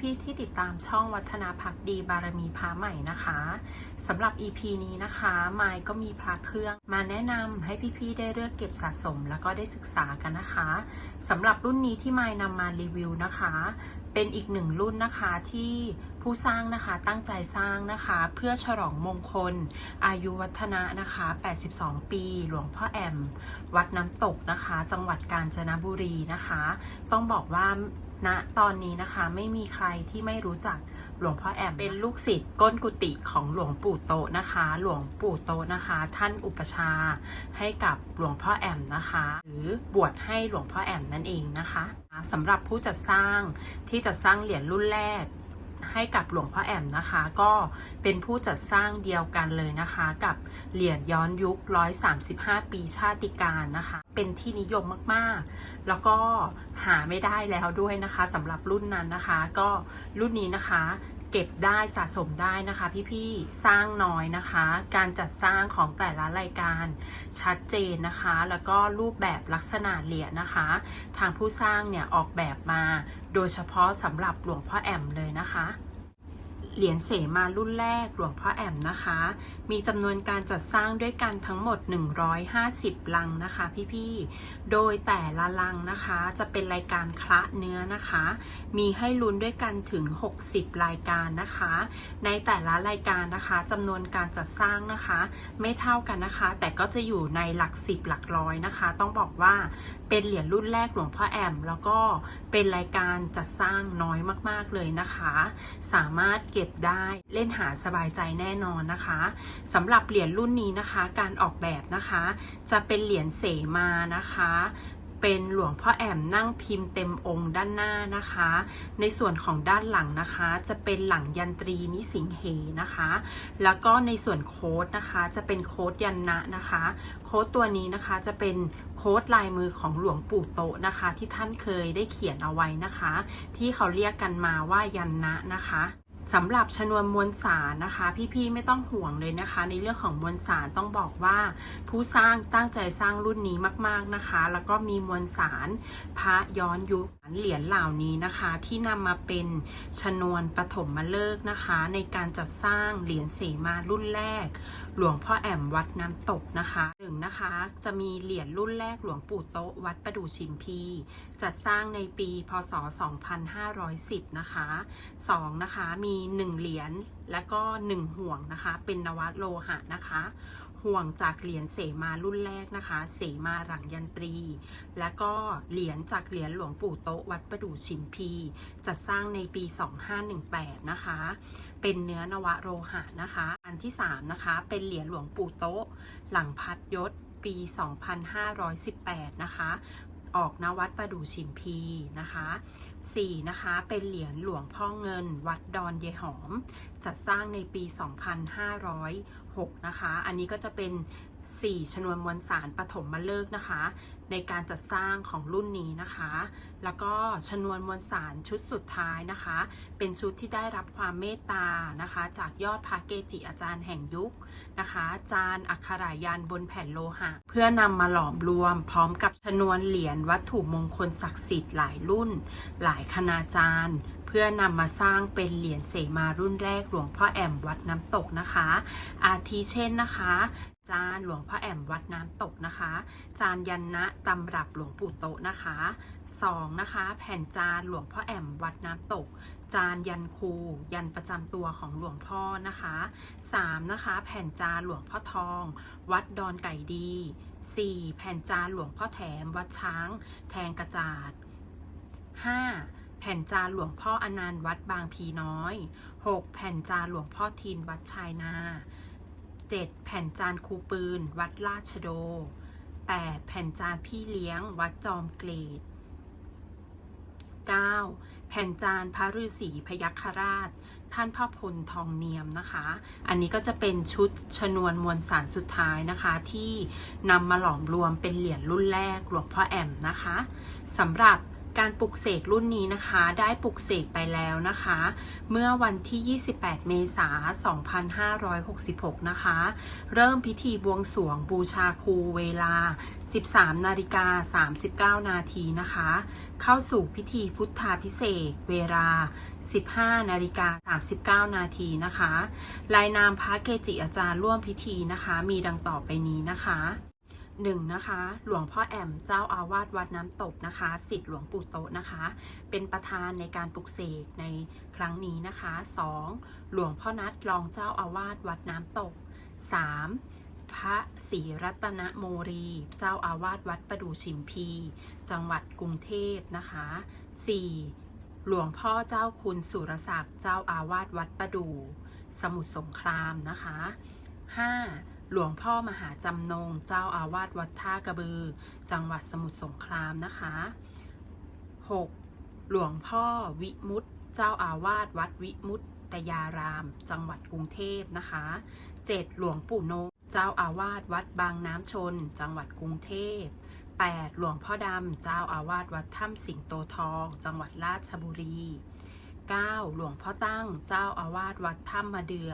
พี่ๆที่ติดตามช่องวัฒนาพักดีบารมีพระใหม่นะคะสำหรับ EP นี้นะคะมายก็มีพระเครื่อง มาแนะนำให้พี่ๆได้เลือกเก็บสะสม แล้วก็ได้ศึกษากันนะคะสำหรับรุ่นนี้ที่มายนำมารีวิวนะคะ เป็นอีกหนึ่งรุ่นนะคะที่ผู้สร้างนะคะตั้งใจสร้างนะคะ เพื่อฉลองมงคล อายุวัฒนะนะคะ 82 ปี หลวงพ่อแอม วัดน้ำตกนะคะ จังหวัดกาญจนบุรีนะคะ ต้องบอกว่า ณตอนนี้นะคะไม่มีใครที่ไม่รู้จักหลวงพ่อแอมเป็นลูกศิษย์ก้นกุฏิของหลวงปู่โตนะคะ หลวงปู่โตนะคะ ท่านอุปชาให้กับหลวงพ่อแอมนะคะ หรือบวชให้หลวงพ่อแอมนั่นเองนะคะสำหรับผู้จัดสร้างที่จะสร้างเหรียญรุ่นแรก ให้กับหลวงพ่อแอมนะคะ ก็เป็นผู้จัดสร้างเดียวกันเลยนะคะ กับเหรียญย้อนยุค 135 ปีชาติการนะคะ เป็นที่นิยมมากๆ แล้วก็หาไม่ได้แล้วด้วยนะคะสำหรับรุ่นนั้นนะคะ ก็รุ่นนี้นะคะเก็บได้สะสมได้นะคะพี่ๆสร้างน้อยนะคะ การจัดสร้างของแต่ละรายการชัดเจนนะคะ แล้วก็รูปแบบลักษณะเหรียญนะคะ ทางผู้สร้างเนี่ยออกแบบมา โดยเฉพาะสำหรับหลวงพ่อแอมเลยนะคะ เหรียญเสมารุ่นแรกหลวงพ่อแอมนะคะ มีจำนวนการจัดสร้างด้วยกันทั้งหมด 150 ลังนะคะพี่ๆ โดยแต่ละลังนะคะจะเป็นรายการคละเนื้อนะคะ มีให้ลุ้นด้วยกันถึง 60 รายการนะคะ ในแต่ละรายการนะคะจำนวนการจัดสร้างนะคะ ไม่เท่ากันนะคะ แต่ก็จะอยู่ในหลักสิบหลักร้อยนะคะ ต้องบอกว่าเป็นเหรียญรุ่นแรกหลวงพ่อแอม แล้วก็เป็นรายการจัดสร้างน้อยมากๆเลยนะคะ สามารถเก็บได้เล่นหาสบายใจแน่นอนนะคะสำหรับเหรียญรุ่นนี้นะคะ การออกแบบนะคะ จะเป็นเหรียญเสมานะคะเป็นหลวงพ่อแอมนั่งพิมพ์เต็มองค์ด้านหน้านะคะ ในส่วนของด้านหลังนะคะ จะเป็นหลังยันตรีนิสิงเหนะคะ แล้วก็ในส่วนโค้ดนะคะ จะเป็นโค้ดยันนะนะคะ โค้ดตัวนี้นะคะจะเป็นโค้ดลายมือของหลวงปู่โตนะคะ ที่ท่านเคยได้เขียนเอาไว้นะคะ ที่เขาเรียกกันมาว่ายันนะนะคะ สำหรับชนวนมวลสารนะคะ พี่ๆไม่ต้องห่วงเลยนะคะ ในเรื่องของมวลสารต้องบอกว่า ผู้สร้างตั้งใจสร้างรุ่นนี้มาก ๆนะคะ แล้วก็มีมวลสารพระย้อนยุคเหรียญเหล่านี้นะคะ ที่นำมาเป็นชนวนปฐมมาเลิกนะคะ ในการจัดสร้างเหรียญเสมารุ่นแรก หลวงพ่อแอมวัดน้ำตกนะคะ นึ่งนะคะ จะมีเหรียญรุ่นแรกหลวงปู่โตะวัดประดู่ชิมพี จัดสร้างในปีพศ 2510 นะคะสองนะคะ มี 1 เหรียญและก็ 1 ห่วงนะคะ เป็นนวัตโลหะนะคะ ห่วงจากเหรียญเสมารุ่นแรกนะคะ เสมาหลังยันตรี และก็เหรียญจากเหรียญหลวงปู่โตะวัดประดู่ชิมพี จัดสร้างในปี 2518 นะคะ เป็นเนื้อนวโลหะนะคะ อันที่ 3 นะคะ เป็นเหรียญหลวงปู่โตะหลังพัดยศปี 2518 นะคะ ออกนวัดประดู่ชิมพีนะคะ 4. นะคะ เป็นเหรียญหลวงพ่อเงิน วัดดอนเยหอม จัดสร้างในปี 2506 นะคะ อันนี้ก็จะเป็น 4 ชนวนมวลสารปฐมมาเลิกนะคะ ในการจัดสร้างของรุ่นนี้นะคะ แล้วก็ชนวนมวลสารชุดสุดท้ายนะคะ เป็นชุดที่ได้รับความเมตตานะคะ จากยอดพระเกจิอาจารย์แห่งยุคนะคะ จานอักขรายันบนแผ่นโลหะ เพื่อนำมาหลอมรวม พร้อมกับชนวนเหรียญวัตถุมงคลศักดิ์สิทธิ์หลายรุ่น หลายคณาจารย์เพื่อนำมาสร้างเป็นเหรียญเสมารุ่นแรกหลวงพ่อแอมวัดน้ำตกนะคะ อาทิเช่นนะคะ จานหลวงพ่อแอมวัดน้ำตกนะคะ จานยันนะตำรับหลวงปู่โตะนะคะ 2. นะคะ แผ่นจานหลวงพ่อแอมวัดน้ำตก จานยันครูยันประจำตัวของหลวงพ่อนะคะ 3. นะคะ แผ่นจานหลวงพ่อทอง วัดดอนไก่ดี 4. แผ่นจานหลวงพ่อแถม วัดช้าง แทงกระจาด 5. แผ่นจานหลวงพ่ออนันต์วัดบางพีน้อย 6. แผ่นจานหลวงพ่อทินวัดชายนา 7. แผ่นจานครูปืน วัดราชโด 8. แผ่นจานพี่เลี้ยง วัดจอมเกรด 9. แผ่นจานพระฤาษีพยัคฆราช ท่านพ่อพลทองเนียมนะคะ อันนี้ก็จะเป็นชุดชนวนมวลสารสุดท้ายนะคะ ที่นำมาหลอมรวมเป็นเหรียญรุ่นแรกหลวงพ่อแอมนะคะสำหรับ การปลุกเสกรุ่นนี้นะคะ ได้ปลุกเสกไปแล้วนะคะ เมื่อวันที่ 28 เมษายน 2566 นะคะ เริ่มพิธีบวงสรวงบูชาครูเวลา 13 นาฬิกา 39 นาทีนะคะ เข้าสู่พิธีพุทธาพิเศษเวลา 15 นาฬิกา 39 นาทีนะคะ รายนามพระเกจิอาจารย์ร่วมพิธีนะคะ มีดังต่อไปนี้นะคะ หนึ่งนะคะหลวงพ่อแอมเจ้าอาวาสวัดน้ำตกนะคะสิทธิ์หลวงปู่โตนะคะ เป็นประธานในการปลุกเสกในครั้งนี้นะคะสองหลวงพ่อนัดรองเจ้าอาวาสวัดน้ำตกสามพระศรีรัตนโมรี เจ้าอาวาสวัดประดูชิมพี จังหวัดกรุงเทพนะคะสี่หลวงพ่อเจ้าคุณสุรศักดิ์เจ้าอาวาสวัดประดู สมุทรสงครามนะคะห้า หลวงพ่อมหาจำนง เจ้าอาวาสวัดท่ากระบือ จังหวัดสมุทรสงครามนะคะ 6. หลวงพ่อวิมุตติเจ้าอาวาสวัดวิมุตตยาราม จังหวัดกรุงเทพนะคะ 7. หลวงปู่โนเจ้าอาวาสวัดบางน้ำชน จังหวัดกรุงเทพ 8. หลวงพ่อดำ เจ้าอาวาสวัดถ้ำสิงโตทอง จังหวัดราชบุรี 9. หลวงพ่อตั้ง เจ้าอาวาสวัดถ้ำมะเดือ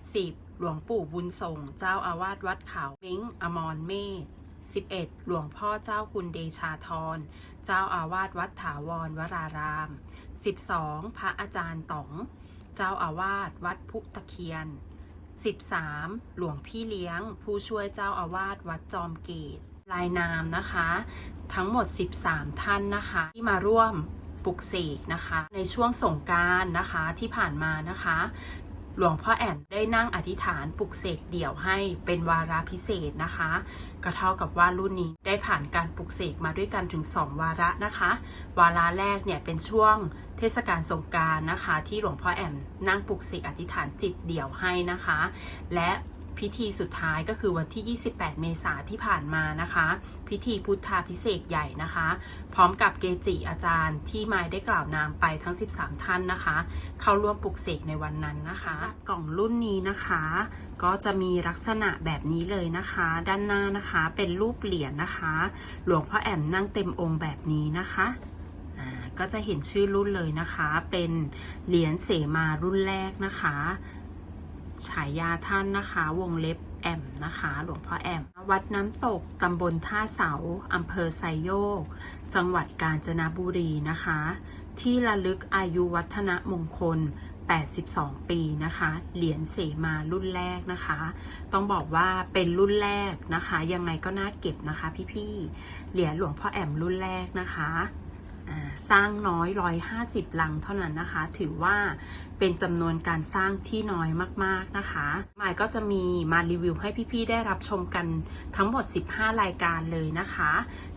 10. หลวงปู่บุญส่งเจ้าอาวาสวัดเขาเม้งอมรเมธ 11. หลวงพ่อเจ้าคุณเดชาธร เจ้าอาวาสวัดถาวรวราราม 12. พระอาจารย์ต๋อง เจ้าอาวาสวัดพุตะเคียน 13. หลวงพี่เลี้ยง ผู้ช่วยเจ้าอาวาสวัดจอมเกต ลายนามนะคะ ทั้งหมด 13 ท่านนะคะ ที่มาร่วมปลุกเสกนะคะ ในช่วงสงการนะคะที่ผ่านมานะคะ หลวงพ่อแอนได้นั่งอธิษฐานปลุกเสกเดี่ยวให้เป็นวาระพิเศษนะคะ ก็เท่ากับว่ารุ่นนี้ได้ผ่านการปลุกเสกมาด้วยกันถึง 2 วาระนะคะ วาระแรกเนี่ยเป็นช่วงเทศกาลสงการนะคะ ที่หลวงพ่อแอมนั่งปลุกเสกอธิษฐานจิตเดี่ยวให้นะคะ และ พิธีสุดท้ายก็คือวันที่ 28 เมษาที่ผ่านมานะคะ พิธีพุทธาพิเศษใหญ่นะคะ พร้อมกับเกจิอาจารย์ที่มายได้กล่าวนามไปทั้ง 13 ท่านนะคะ เข้าร่วมปลุกเสกในวันนั้นนะคะ กล่องรุ่นนี้นะคะ ก็จะมีลักษณะแบบนี้เลยนะคะ ด้านหน้านะคะเป็นรูปเหรียญนะคะ หลวงพ่อแอมนั่งเต็มองค์แบบนี้นะคะก็จะเห็นชื่อรุ่นเลยนะคะ เป็นเหรียญเสมารุ่นแรกนะคะ ฉายาท่านนะคะ วงเล็บแอมนะคะ หลวงพ่อแอม วัดน้ำตกตำบลท่าเสาอำเภอไซโยก จังหวัดกาญจนบุรีนะคะ ที่ระลึกอายุวัฒนมงคล 82 ปีนะคะ เหรียญเสมารุ่นแรกนะคะ ต้องบอกว่าเป็นรุ่นแรกนะคะ ยังไงก็น่าเก็บนะคะพี่ๆ เหรียญหลวงพ่อแอมรุ่นแรกนะคะ สร้างน้อย 150 ลังเท่านั้นนะคะ ถือว่าเป็นจำนวนการสร้างที่น้อยมากๆนะคะหมายก็จะมีมารีวิวให้พี่ๆได้รับชมกันทั้งหมด 15 รายการเลยนะคะ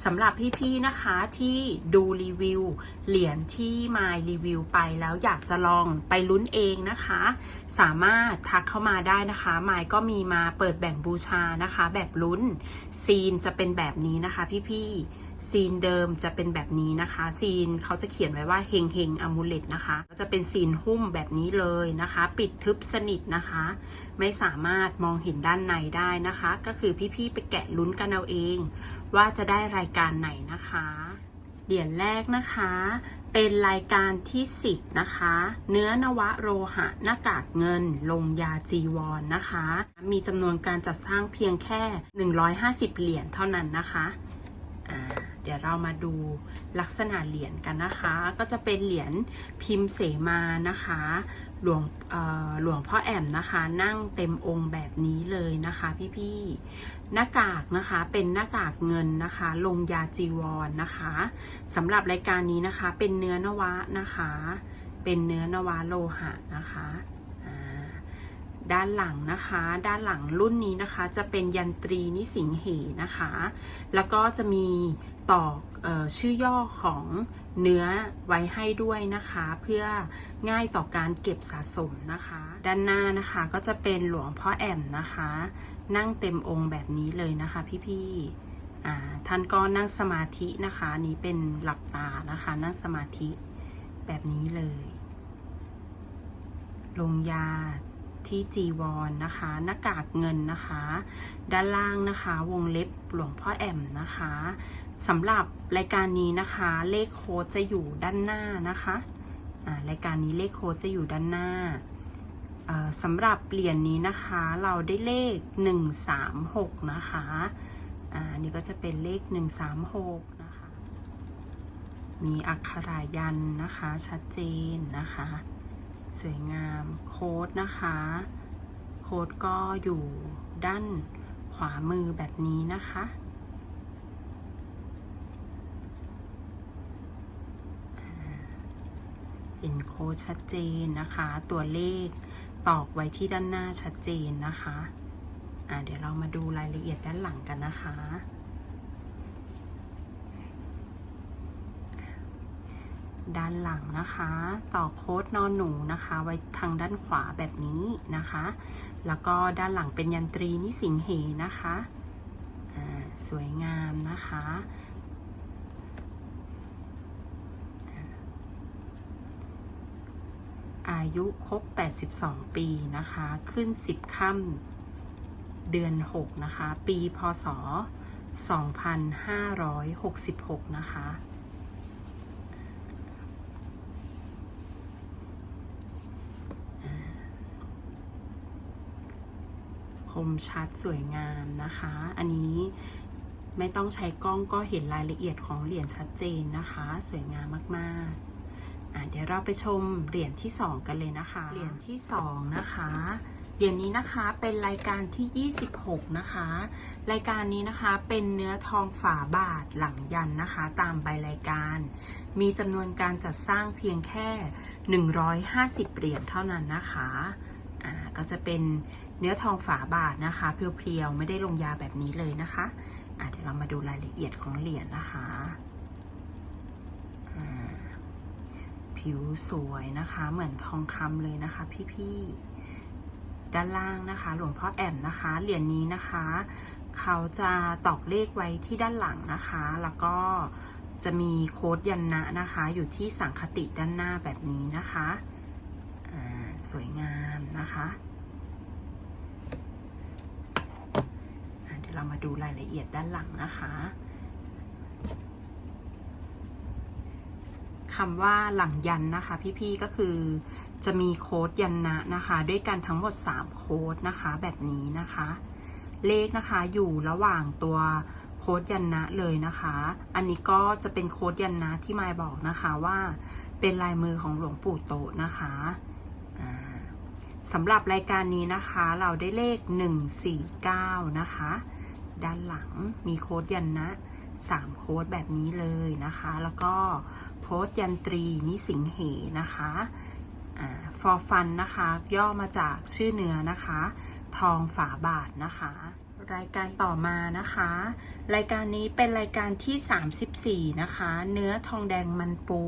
สำหรับพี่ๆนะคะที่ดูรีวิวเหรียญที่มายรีวิวไปแล้วอยากจะลองไปลุ้นเองนะคะ สามารถทักเข้ามาได้นะคะมายก็มีมาเปิดแบ่งบูชานะคะ แบบลุ้นซีนจะเป็นแบบนี้นะคะพี่ๆ ซีนเดิมจะเป็นแบบนี้นะคะ ซีนเขาจะเขียนไว้ว่าเฮงเฮงอมูเลตนะคะก็จะเป็นซีนหุ้มแบบนี้เลยนะคะ ปิดทึบสนิทนะคะ ไม่สามารถมองเห็นด้านในได้นะคะ ก็คือพี่ๆไปแกะลุ้นกันเอาเอง ว่าจะได้รายการไหนนะคะเหรียญแรกนะคะ เป็นรายการที่ 10 นะคะ เนื้อนวะโรหะหน้ากากเงิน ลงยาจีวรนนะคะ มีจำนวนการจัดสร้างเพียงแค่ 150 เหรียญเท่านั้นนะคะ เดี๋ยวเรามาดูลักษณะเหรียญกันนะคะ ก็จะเป็นเหรียญพิมพ์เสมานะคะ หลวงหลวงพ่อแอมนะคะ นั่งเต็มองค์แบบนี้เลยนะคะพี่ๆหน้ากากนะคะเป็นหน้ากากเงินนะคะ ลงยาจีวรนนะคะสำหรับรายการนี้นะคะเป็นเนื้อนวะนะคะ เป็นเนื้อนวะโลหะนะคะ ด้านหลังนะคะ ด้านหลังรุ่นนี้นะคะ จะเป็นยันตรีนิสิงเหนะคะ แล้วก็จะมีต่อเออชื่อย่อของเนื้อไว้ให้ด้วยนะคะ เพื่อง่ายต่อการเก็บสะสมนะคะ ด้านหน้านะคะก็จะเป็นหลวงพ่อแอมนะคะ นั่งเต็มองค์แบบนี้เลยนะคะพี่ๆอ่ท่านก็นั่งสมาธินะคะนนี้เป็นหลับตานะคะ นั่งสมาธิแบบนี้เลย ลงยา ที่จีวรนนะคะหน้ากากเงินนะคะ ด้านล่างนะคะวงเล็บหลวงพ่อแอมนะคะสำหรับรายการนี้นะคะเลขโค้ดจะอยู่ด้านหน้านะคะรายการนี้เลขโค้ดจะอยู่ด้านหน้าสำหรับเหรียญนี้นะคะเราได้เลข 136 นะคะอ่านี่ก็จะเป็นเลข 136 นะคะ มีอักขรายันนะคะชัดเจนนะคะ สวยงามโค้ดนะคะ โค้ดก็อยู่ด้านขวามือแบบนี้นะคะ เห็นโค้ดชัดเจนนะคะ ตัวเลขตอกไว้ที่ด้านหน้าชัดเจนนะคะอ่าเดี๋ยวเรามาดูรายละเอียดด้านหลังกันนะคะ ด้านหลังนะคะ ต่อโค้ดนอนหนูนะคะ ไว้ทางด้านขวาแบบนี้นะคะ แล้วก็ด้านหลังเป็นยันตรีนิสิงเหนะคะสวยงามนะคะ อายุครบ 82 ปีนะคะ ขึ้น 10ค่ำเดือน 6 นะคะ ปีพศ 2566 นะคะ มชัดสวยงามนะคะ อันนี้ไม่ต้องใช้กล้องก็เห็นรายละเอียดของเหรียญชัดเจนนะคะ สวยงามมากๆ เดี๋ยวเราไปชมเหรียญที่ 2 กันเลยนะคะ เหรียญที่ 2 นะคะเหรียญนี้นะคะเป็นรายการที่ 26 นะคะ รายการนี้นะคะเป็นเนื้อทองฝาบาทหลังยันนะคะ ตามใบรายการ มีจำนวนการจัดสร้างเพียงแค่ 150 เหรียญเท่านั้นนะคะอ่าก็จะเป็น เนื้อทองฝาบาทนะคะเพียวๆไม่ได้ลงยาแบบนี้เลยนะคะอะเดี๋ยวเรามาดูรายละเอียดของเหรียญนะคะผิวสวยนะคะ เหมือนทองคำเลยนะคะ พี่ๆด้านล่างนะคะ หลวงพ่อแอมนะคะ เหรียญนี้นะคะ เขาจะตอกเลขไว้ที่ด้านหลังนะคะ แล้วก็จะมีโค้ดยันนะนะคะ อยู่ที่สังคติด้านหน้าแบบนี้นะคะ สวยงามนะคะอ่า เรามาดูรายละเอียดด้านหลังนะคะคำว่าหลังยันนะคะ พี่ๆก็คือจะมีโค้ดยันนะนะคะ ด้วยกันทั้งหมด 3 โค้ดนะคะแบบนี้นะคะ เลขนะคะอยู่ระหว่างตัวโค้ดยันนะเลยนะคะ อันนี้ก็จะเป็นโค้ดยันนะที่มายบอกนะคะว่าเป็นลายมือของหลวงปู่โตนะคะสำหรับรายการนี้นะคะเราได้เลข 149 นะคะ ด้านหลังมีโค้ดยันนะ3โค้ดแบบนี้เลยนะคะ แล้วก็โค้ดยันตรีนิสิงเหนะคะฟอร์ฟันนะคะ ย่อมาจากชื่อเนื้อนะคะ ทองฝาบาทนะคะ รายการต่อมานะคะ รายการนี้เป็นรายการที่ 34 นะคะ เนื้อทองแดงมันปู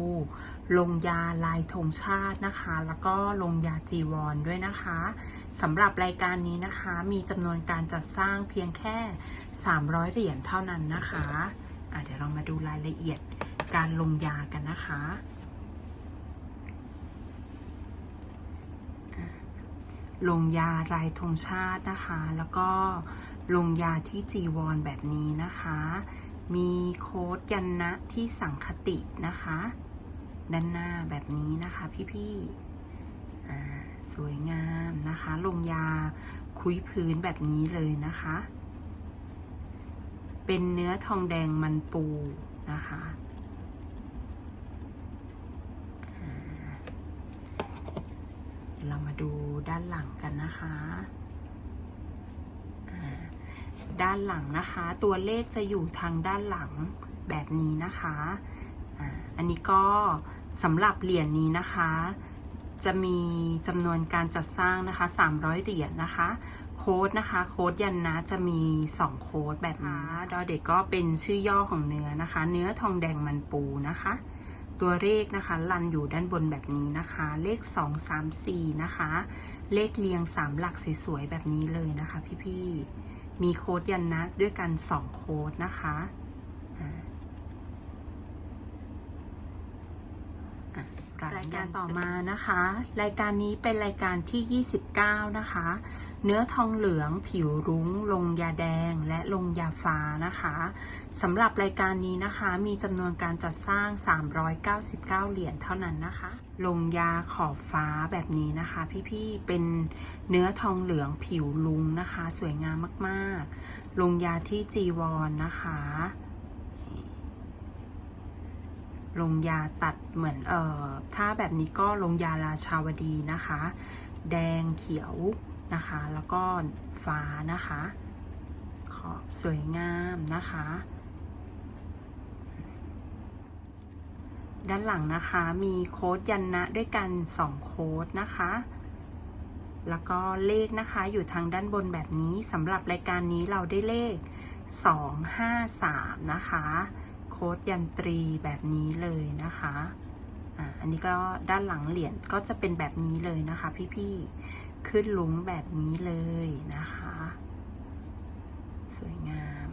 ลงยาลายธงชาตินะคะ แล้วก็ลงยาจีวรด้วยนะคะสำหรับรายการนี้นะคะมีจำนวนการจัดสร้างเพียงแค่ 300 เหรียญเท่านั้นนะคะะเดี๋ยวเรามาดูรายละเอียดการลงยากันนะคะอะลงยาลายธงชาตินะคะ แล้วก็ ลงยาที่จีวรแบบนี้นะคะ มีโค้ดยันนะที่สังคตินะคะ ด้านหน้าแบบนี้นะคะพี่ๆสวยงามนะคะ ลงยาคุยพื้นแบบนี้เลยนะคะ เป็นเนื้อทองแดงมันปูนะคะเรามาดูด้านหลังกันนะคะ ด้านหลังนะคะ ตัวเลขจะอยู่ทางด้านหลังแบบนี้นะคะอันนี้ก็สำหรับเหรียญนี้นะคะ จะมีจำนวนการจัดสร้างนะคะ 300 เหรียญนะคะ โค้ดนะคะ โค้ดยันนะจะมี 2 โค้ดแบบนี้ดอเด็กก็เป็นชื่อย่อของเนื้อนะคะ เนื้อทองแดงมันปูนะคะ ตัวเลขนะคะ ลันอยู่ด้านบนแบบนี้นะคะ เลข 2 3 4 นะคะ เลขเรียง 3 หลักสวยๆแบบนี้เลยนะคะพี่ๆ มีโค้ดยันนะด้วยกัน 2 โค้ดนะคะอ่าอะรายการต่อมานะคะ รายการนี้เป็นรายการที่ 29 นะคะ เนื้อทองเหลือง ผิวรุ้ง ลงยาแดง และลงยาฟ้านะคะสำหรับรายการนี้นะคะ มีจำนวนการจัดสร้าง 399 เหรียญเท่านั้นนะคะ ลงยาขอบฟ้าแบบนี้นะคะ พี่ๆ เป็นเนื้อทองเหลืองผิวลุงนะคะ สวยงามมากๆ ลงยาที่จีวรนนะคะลงยาตัดเหมือนเอ่อถ้าแบบนี้ก็ลงยาราชาวดีนะคะ แดงเขียว นะคะ แล้วก็ฟ้านะคะขอบสวยงามนะคะ ด้านหลังนะคะมีโค้ดยันนะด้วยกัน 2 โค้ดนะคะ แล้วก็เลขนะคะอยู่ทางด้านบนแบบนี้สำหรับรายการนี้เราได้เลข 253 นะคะ โค้ดยันตรีแบบนี้เลยนะคะ อันนี้ก็ด้านหลังเหรียญก็จะเป็นแบบนี้เลยนะคะ พี่ๆ ขึ้นลุงแบบนี้เลยนะคะ สวยงาม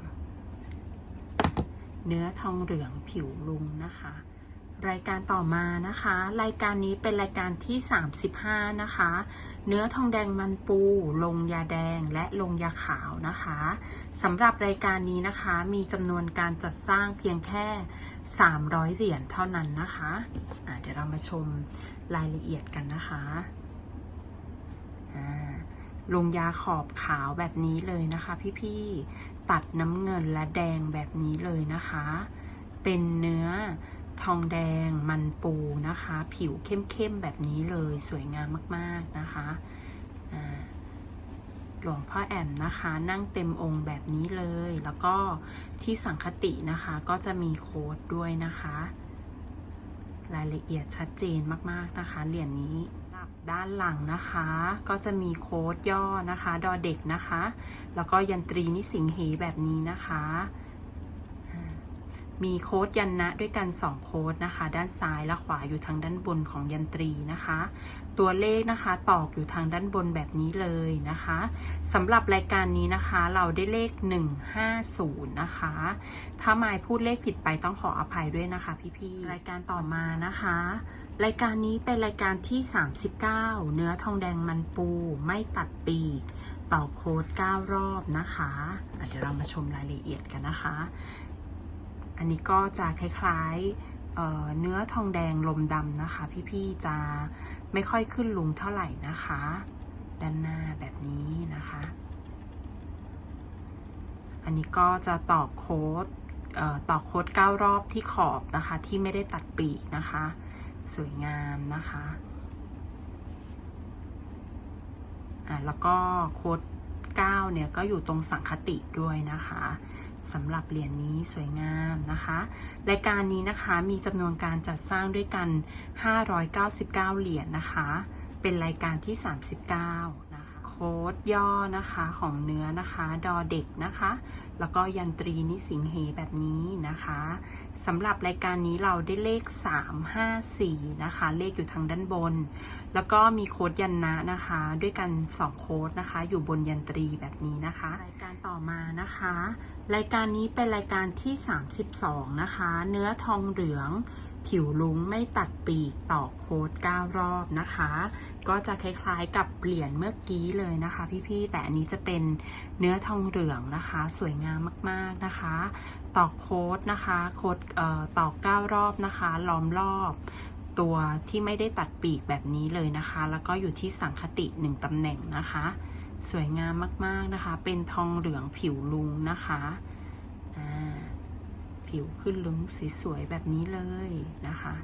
เนื้อทองเหลืองผิวลุงนะคะ รายการต่อมานะคะ รายการนี้เป็นรายการที่ 35 นะคะ เนื้อทองแดงมันปู ลงยาแดงและลงยาขาวนะคะสำหรับรายการนี้นะคะมีจำนวนการจัดสร้างเพียงแค่ 300 เหรียญเท่านั้นนะคะะเดี๋ยวเรามาชมรายละเอียดกันนะคะลงยาขอบขาวแบบนี้เลยนะคะ พี่ๆตัดน้ำเงินและแดงแบบนี้เลยนะคะ เป็นเนื้อ ทองแดงมันปูนะคะ ผิวเข้มๆแบบนี้เลยสวยงามมากๆนะคะหลวงพ่อแอมนะคะ นั่งเต็มองค์แบบนี้เลย แล้วก็ที่สังคตินะคะก็จะมีโค้ดด้วยนะคะ รายละเอียดชัดเจนมากๆนะคะเหรียญนี้ด้านหลังนะคะ ก็จะมีโค้ดย่อนะคะ ดอเด็กนะคะ แล้วก็ยันตรีนิสิงเหแบบนี้นะคะ มีโค้ดยันนะด้วยกัน 2 โค้ดนะคะ ด้านซ้ายและขวาอยู่ทางด้านบนของยันตรีนะคะ ตัวเลขนะคะตอกอยู่ทางด้านบนแบบนี้เลยนะคะสำหรับรายการนี้นะคะ เราได้เลข 150 นะคะ ถ้าหมายพูดเลขผิดไปต้องขออภัยด้วยนะคะ พี่ๆรายการต่อมานะคะ รายการนี้เป็นรายการที่ 39 เนื้อทองแดงมันปูไม่ตัดปีก ต่อโค้ด 9 รอบนะคะอะเดี๋ยวเรามาชมรายละเอียดกันนะคะ อันนี้ก็จะคล้ายๆเเนื้อทองแดงลมดำนะคะ พี่ๆจะไม่ค่อยขึ้นลุงเท่าไหร่นะคะ ด้านหน้าแบบนี้นะคะ อันนี้ก็จะต่อโค้ดเอ่อต่อโค้ด9รอบที่ขอบนะคะ ที่ไม่ได้ตัดปีกนะคะ สวยงามนะคะอะแล้วก็โค้ด9เนี่ยก็อยู่ตรงสังคติด้วยนะคะ สำหรับเหรียญนี้สวยงามนะคะ รายการนี้นะคะมีจำนวนการจัดสร้างด้วยกัน 599 เหรียญนะคะ เป็นรายการที่ 39 คะโค้ดย่อนะคะของเนื้อนะคะดอเด็กนะคะ แล้วก็ยันตรีนิสิงเหแบบนี้นะคะสำหรับรายการนี้เราได้เลข 354 นะคะ เลขอยู่ทางด้านบน แล้วก็มีโค้ดยันนะนะคะ ด้วยกัน 2 โค้ดนะคะ อยู่บนยันตรีแบบนี้นะคะ รายการต่อมานะคะ รายการนี้เป็นรายการที่ 32 นะคะ เนื้อทองเหลือง ผิวลุงไม่ตัดปีกต่อโค้ด9 รอบนะคะ ก็จะคล้ายๆกับเหรียญเมื่อกี้เลยนะคะ พี่ๆแต่อันนี้จะเป็นเนื้อทองเหลืองนะคะ สวยงามมากๆนะคะ ต่อโค้ดนะคะโค้ดเอ่อต่อ 9 รอบนะคะล้อมรอบตัวที่ไม่ได้ตัดปีกแบบนี้เลยนะคะ แล้วก็อยู่ที่สังคติ 1ตำแหน่งนะคะ สวยงามมากๆนะคะ เป็นทองเหลืองผิวลุงนะคะ ผิวขึ้นลุงสวยๆแบบนี้เลยนะคะ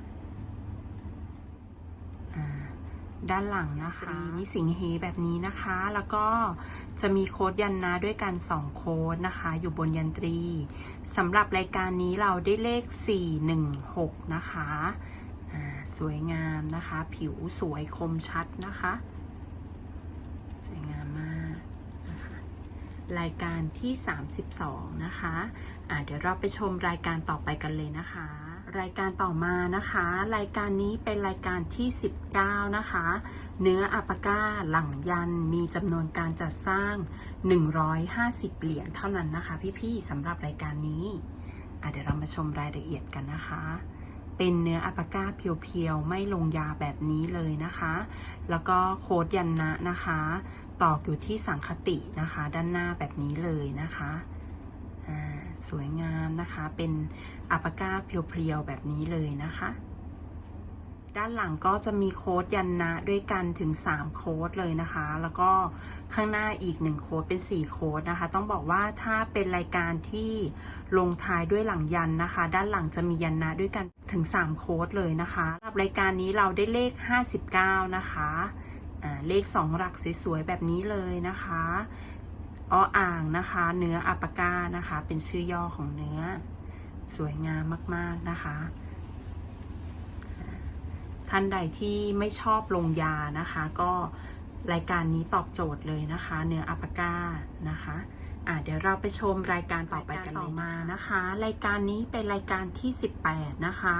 อ่าด้านหลังนะคะนิสิงเฮแบบนี้นะคะ แล้วก็จะมีโค้ดยันนะด้วยกัน2โค้ดนะคะ อยู่บนยันตรีสำหรับรายการนี้เราได้เลข 416 นะคะอ่าสวยงามนะคะ ผิวสวยคมชัดนะคะ สวยงามมากนะคะรายการที่ 32 นะคะ อะเดี๋ยวเราไปชมรายการต่อไปกันเลยนะคะ รายการต่อมานะคะ รายการนี้เป็นรายการที่ 19 นะคะ เนื้ออัปก้าหลังยันมีจำนวนการจัดสร้าง 150 เหรียญเท่านั้นนะคะ พี่ๆสำหรับรายการนี้อะเดี๋ยวเรามาชมรายละเอียดกันนะคะ เป็นเนื้ออัปาก้าเพียวๆ ไม่ลงยาแบบนี้เลยนะคะ แล้วก็โค้ดยันนะนะคะ ตอกอยู่ที่สังคตินะคะ ด้านหน้าแบบนี้เลยนะคะอ่า สวยงามนะคะ เป็นอัปก้าเพียวๆแบบนี้เลยนะคะ ด้านหลังก็จะมีโค้ดยันนะด้วยกันถึง 3 โค้ดเลยนะคะ แล้วก็ข้างหน้าอีก 1 โค้ดเป็น 4 โค้ดนะคะ ต้องบอกว่าถ้าเป็นรายการที่ลงท้ายด้วยหลังยันนะคะ ด้านหลังจะมียันนะด้วยกันถึง 3 โค้ดเลยนะคะสำหรับรายการนี้เราได้เลข 59 นะคะเลข 2 หลักสวยๆแบบนี้เลยนะคะ ออ่างนะคะ เนื้ออัปปาก้านะคะ เป็นชื่อย่อของเนื้อ สวยงามมาก ๆ นะคะ ท่านใดที่ไม่ชอบลงยานะคะ ก็ รายการนี้ตอบโจทย์เลยนะคะ เนื้ออัปปาก้านะคะอะเดี๋ยวเราไปชมรายการต่อไปกันต่อมานะคะ รายการนี้เป็นรายการที่ 18 นะคะ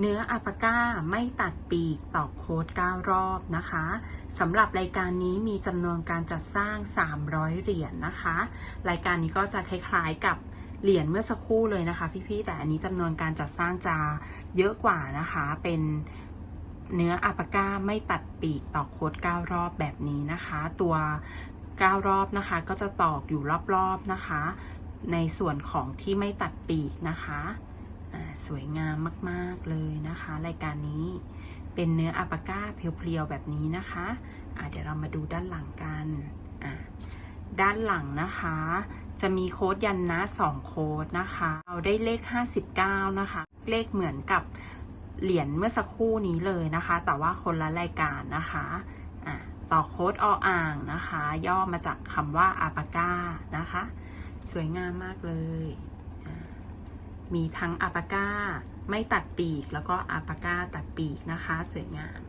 เนื้ออัปปาก้าไม่ตัดปีกต่อโค้ด9รอบนะคะสำหรับรายการนี้มีจำนวนการจัดสร้าง 300 เหรียญนนะคะ รายการนี้ก็จะคล้ายๆกับเหรียญเมื่อสักครู่เลยนะคะ พี่ๆแต่อันนี้จำนวนการจัดสร้างจะเยอะกว่านะคะเป็น เนื้ออัปาก้าไม่ตัดปีกต่อโค้ด9รอบแบบนี้นะคะ ตัว 9 รอบนะคะก็จะตอกอยู่รอบๆนะคะ ในส่วนของที่ไม่ตัดปีกนะคะสวยงามมากๆเลยนะคะ รายการนี้เป็นเนื้ออัปาก้าเพียวๆแบบนี้นะคะอ่าเดี๋ยวเรามาดูด้านหลังกันด้านหลังนะคะ จะมีโค้ดยันนะ2โค้ดนะคะ เราได้เลข 59 นะคะ เลขเหมือนกับ เหรียญเมื่อสักครู่นี้เลยนะคะ แต่ว่าคนละรายการนะคะะต่อโค้ดออ่างนะคะ ย่อมาจากคำว่าอาปาก้านะคะ สวยงามมากเลย มีทั้งอาปาก้าไม่ตัดปีกแล้วก็อาปาก้าตัดปีกนะคะ สวยงาม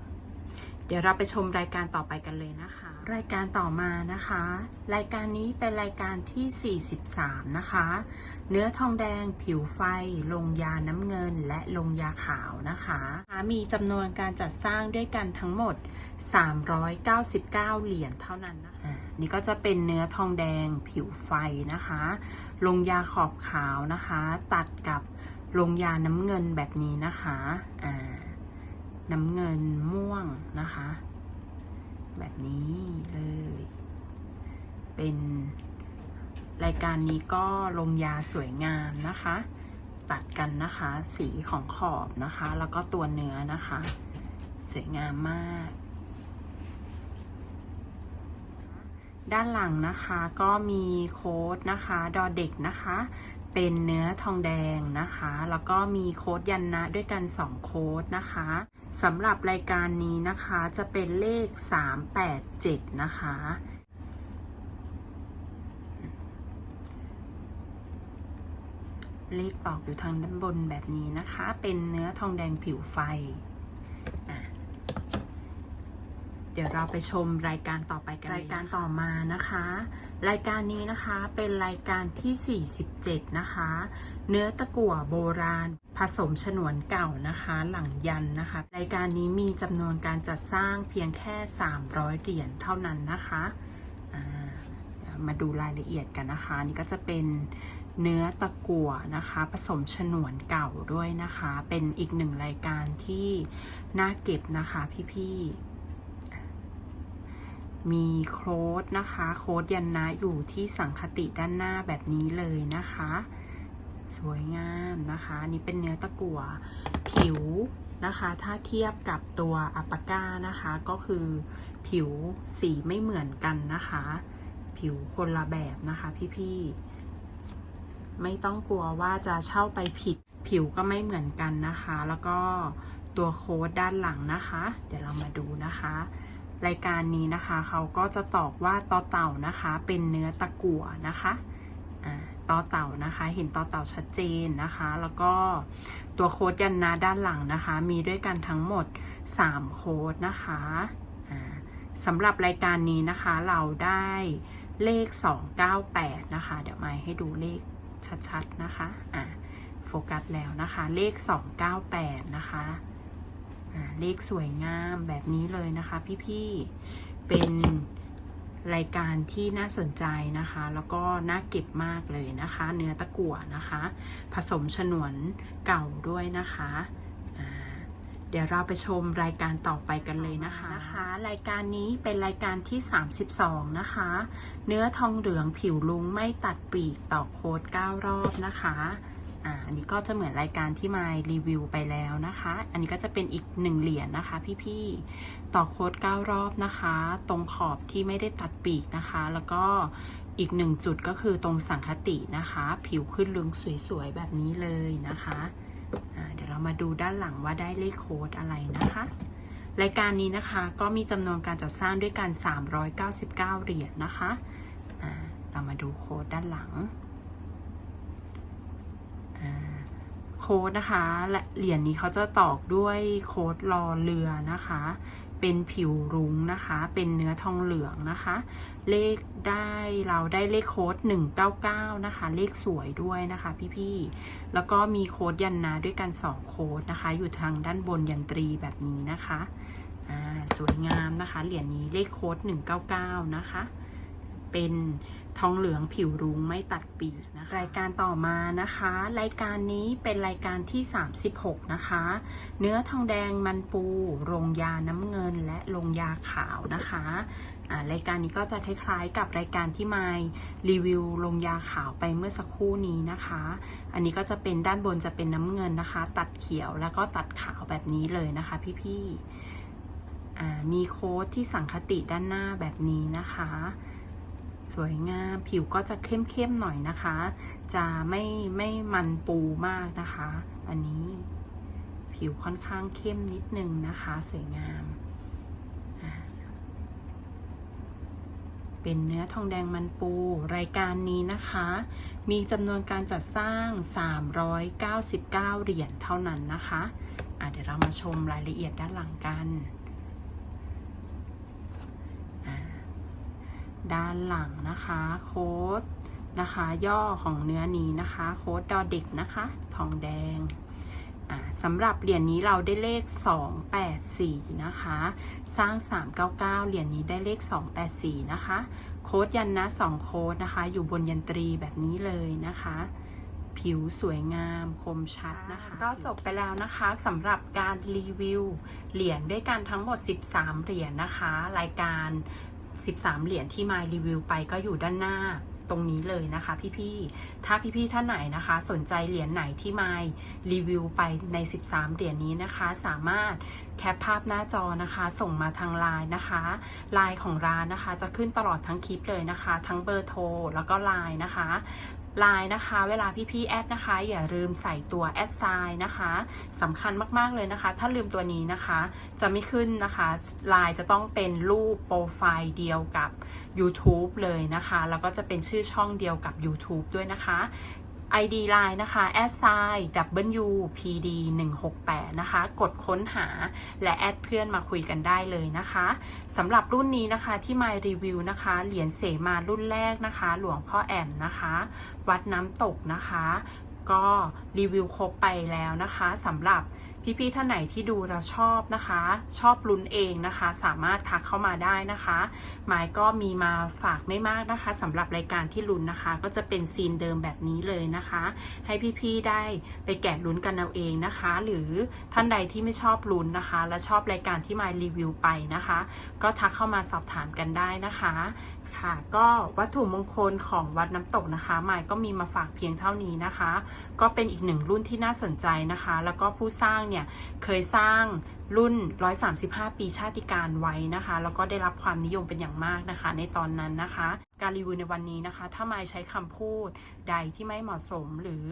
เดี๋ยวเราไปชมรายการต่อไปกันเลยนะคะ รายการต่อมานะคะ รายการนี้เป็นรายการที่ 43 นะคะ เนื้อทองแดง ผิวไฟ ลงยาน้ำเงิน และลงยาขาวนะคะ มีจำนวนการจัดสร้างด้วยกันทั้งหมด 399 เหรียญเท่านั้นนะคะนี่ก็จะเป็นเนื้อทองแดง ผิวไฟนะคะ ลงยาขอบขาวนะคะ ตัดกับลงยาน้ำเงินแบบนี้นะคะ น้ำเงินม่วงนะคะ แบบนี้เลย เป็น รายการนี้ก็ลงยาสวยงามนะคะ ตัดกันนะคะ สีของขอบนะคะ แล้วก็ตัวเนื้อนะคะ สวยงามมาก ด้านหลังนะคะก็มีโค้ดนะคะ ดอเด็กนะคะ เป็นเนื้อทองแดงนะคะ แล้วก็มีโค้ดยันนะด้วยกัน 2 โค้ดนะคะสำหรับรายการนี้นะคะจะเป็นเลข 387 นะคะเลขตอกอยู่ทางด้านบนแบบนี้นะคะ เป็นเนื้อทองแดงผิวไฟอะ เดี๋ยวเราไปชมรายการต่อไปกันรายการต่อมานะคะ รายการนี้นะคะเป็นรายการที่ 47 นะคะ เนื้อตะกั่วโบราณ ผสมฉนวนเก่านะคะ หลังยันนะคะ รายการนี้มีจำนวนการจัดสร้างเพียงแค่ 300 เหรียญเท่านั้นนะคะามาดูรายละเอียดกันนะคะ นี่ก็จะเป็นเนื้อตะกั่วนะคะ ผสมฉนวนเก่าด้วยนะคะ เป็นอีกหนึ่งรายการที่น่าเก็บนะคะพี่ๆ มีโค้ดนะคะ โค้ดยันนะอยู่ที่สังคติด้านหน้าแบบนี้เลยนะคะ สวยงามนะคะ นี่เป็นเนื้อตะกั่วผิวนะคะ ถ้าเทียบกับตัวอัปปาก้านะคะ ก็คือผิวสีไม่เหมือนกันนะคะ ผิวคนละแบบนะคะพี่ๆ ไม่ต้องกลัวว่าจะเช่าไปผิด ผิวก็ไม่เหมือนกันนะคะ แล้วก็ตัวโค้ดด้านหลังนะคะ เดี๋ยวเรามาดูนะคะ รายการนี้นะคะ เขาก็จะตอกว่าตอเต่านะคะ เป็นเนื้อตะกั่วนะคะต่อเต่านะคะ เห็นต่อเต่าชัดเจนนะคะ แล้วก็ตัวโค้ดยันนะด้านหลังนะคะ มีด้วยกันทั้งหมด 3 โค้ดนะคะสำหรับรายการนี้นะคะเราได้เลข 298 นะคะ เดี๋ยวมาให้ดูเลขชัดๆนะคะ อะ โฟกัสแล้วนะคะ เลข 298 นะคะ เลขสวยงามแบบนี้เลยนะคะพี่ๆ เป็นรายการที่น่าสนใจนะคะ แล้วก็น่าเก็บมากเลยนะคะ เนื้อตะกั่วนะคะ ผสมฉนวนเก่าด้วยนะคะเดี๋ยวเราไปชมรายการต่อไปกันเลยนะคะนะคะ รายการนี้เป็นรายการที่ 32 นะคะ เนื้อทองเหลืองผิวลุงไม่ตัดปีกต่อโค้ด9รอบนะคะ อ่าอันนี้ก็จะเหมือนรายการที่มารีวิวไปแล้วนะคะ อันนี้ก็จะเป็นอีกหนึ่งเหรียญนะคะ พี่ๆ ต่อโค้ด9รอบนะคะ ตรงขอบที่ไม่ได้ตัดปีกนะคะ แล้วก็อีกหนึ่งจุดก็คือตรงสังคตินะคะ ผิวขึ้นลึงสวยๆ แบบนี้เลยนะคะอ่าเดี๋ยวเรามาดูด้านหลังว่าได้เลขโค้ดอะไรนะคะ รายการนี้นะคะก็มีจำนวนการจัดสร้างด้วยกัน 399 เหรียญนะคะอ่าเรามาดูโค้ดด้านหลังอ่า โค้ดนะคะ และเหรียญนี้เขาจะตอกด้วยโค้ดรอเรือนะคะ เป็นผิวรุ้งนะคะ เป็นเนื้อทองเหลืองนะคะ เลขได้เราได้เลขโค้ด199 นะคะ เลขสวยด้วยนะคะพี่ๆ แล้วก็มีโค้ดยันนาด้วยกัน 2 โค้ดนะคะ อยู่ทางด้านบนยันตรีแบบนี้นะคะสวยงามนะคะ เหรียญนี้เลขโค้ด199 นะคะ เป็น ทองเหลืองผิวรุ้งไม่ตัดปีกนะคะรายการต่อมานะคะ รายการนี้เป็นรายการที่ 36 นะคะ เนื้อทองแดงมันปูโรงยาน้ำเงินและโรงยาขาวนะคะรายการนี้ก็จะคล้ายๆ กับรายการที่มายรีวิวโรงยาขาวไปเมื่อสักครู่นี้นะคะ อันนี้ก็จะเป็นด้านบนจะเป็นน้ำเงินนะคะ ตัดเขียวแล้วก็ตัดขาวแบบนี้เลยนะคะ พี่ๆมีโค้ดที่สังคติด้านหน้าแบบนี้นะคะ สวยงาม ผิวก็จะเข้มๆหน่อยนะคะ จะไม่ไม่มันปูมากนะคะ อันนี้ผิวค่อนข้างเข้มนิดนึงนะคะ สวยงาม เป็นเนื้อทองแดงมันปู รายการนี้นะคะ มีจำนวนการจัดสร้าง 399 เหรียญเท่านั้นนะคะอะเดี๋ยวเรามาชมรายละเอียดด้านหลังกันอ่า ด้านหลังนะคะ โค้ดนะคะ ย่อของเนื้อนี้นะคะ โค้ดดอเด็กนะคะ ทองแดงสำหรับเหรียญนี้เราได้เลข 284 นะคะ สร้าง 399 เหรียญนี้ได้เลข 284 นะคะ โค้ดยันนะ 2 โค้ดนะคะ อยู่บนยันตรีแบบนี้เลยนะคะ ผิวสวยงามคมชัดนะคะ ก็จบไปแล้วนะคะสำหรับการรีวิว เหรียญด้วยกันทั้งหมด 13 เหรียญนะคะ รายการ 13 เหรียญที่มารีวิวไปก็อยู่ด้านหน้าตรงนี้เลยนะคะพี่ๆ ถ้าพี่ๆ ท่านไหนนะคะ สนใจเหรียญไหนที่มารีวิวไปใน 13 เหรียญนี้นะคะ สามารถแคปภาพหน้าจอนะคะ ส่งมาทางไลน์นะคะไลน์ของร้านนะคะ จะขึ้นตลอดทั้งคลิปเลยนะคะ ทั้งเบอร์โทรแล้วก็ไลน์นะคะ ไลน์นะคะ เวลาพี่ๆแอดนะคะ อย่าลืมใส่ตัวแอดไซน์นะคะสำคัญมากๆเลยนะคะ ถ้าลืมตัวนี้นะคะ จะไม่ขึ้นนะคะไลน์จะต้องเป็นรูปโปรไฟล์เดียวกับ YouTube เลยนะคะ แล้วก็จะเป็นชื่อช่องเดียวกับ YouTube ด้วยนะคะ ID Line นะคะ s i WPD 1 6 8นะคะ กดค้นหาและแอดเพื่อนมาคุยกันได้เลยนะคะสำหรับรุ่นนี้นะคะที่มารีวิวนะคะ เหรียญเสมารุ่นแรกนะคะ หลวงพ่อแอมนะคะ วัดน้ำตกนะคะ ก็รีวิวครบไปแล้วนะคะสำหรับพี่ๆท่านไหนที่ดูเราชอบนะคะ ชอบลุ้นเองนะคะ สามารถทักเข้ามาได้นะคะหมายก็มีมาฝากไม่มากนะคะสำหรับรายการที่ลุ้นนะคะ ก็จะเป็นซีนเดิมแบบนี้เลยนะคะ ให้พี่ๆได้ไปแกะลุ้นกันเอาเองนะคะ หรือท่านใดที่ไม่ชอบลุ้นนะคะ และชอบรายการที่มารีวิวไปนะคะ ก็ทักเข้ามาสอบถามกันได้นะคะ ค่ะ ก็วัตถุมงคลของวัดน้ำตกนะคะหมายก็มีมาฝากเพียงเท่านี้นะคะ ก็เป็นอีกหนึ่งรุ่นที่น่าสนใจนะคะ แล้วก็ผู้สร้างเนี่ยเคยสร้างรุ่น 135 ปีชาติการไว้นะคะ แล้วก็ได้รับความนิยมเป็นอย่างมากนะคะ ในตอนนั้นนะคะ การรีวิวในวันนี้นะคะ ถ้าไม่ใช้คำพูดใดที่ไม่เหมาะสมหรือ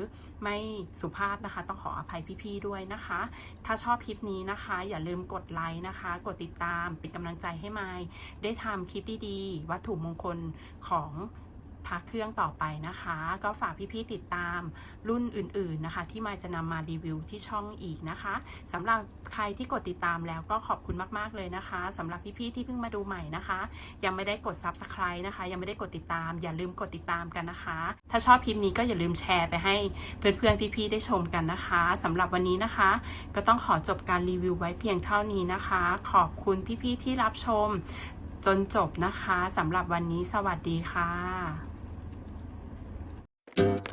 ไม่สุภาพนะคะ ต้องขออภัยพี่ๆด้วยนะคะ ถ้าชอบคลิปนี้นะคะ อย่าลืมกดไลค์นะคะ กดติดตามเป็นกำลังใจให้ไม่ได้ทำคลิปดีๆ วัตถุมงคลของ พระเครื่องต่อไปนะคะ ก็ฝากพี่ๆติดตามรุ่นอื่นๆนะคะ ที่มายจะนำมารีวิวที่ช่องอีกนะคะสำหรับใครที่กดติดตามแล้วก็ขอบคุณมากๆเลยนะคะสำหรับพี่ๆที่เพิ่งมาดูใหม่นะคะ ยังไม่ได้กด subscribe นะคะ ยังไม่ได้กดติดตาม อย่าลืมกดติดตามกันนะคะ ถ้าชอบคลิปนี้ก็อย่าลืมแชร์ไปให้เพื่อนๆพี่ๆได้ชมกันนะคะสำหรับวันนี้นะคะ ก็ต้องขอจบการรีวิวไว้เพียงเท่านี้นะคะ ขอบคุณพี่ๆที่รับชมจนจบนะคะสำหรับวันนี้สวัสดีค่ะ あっ。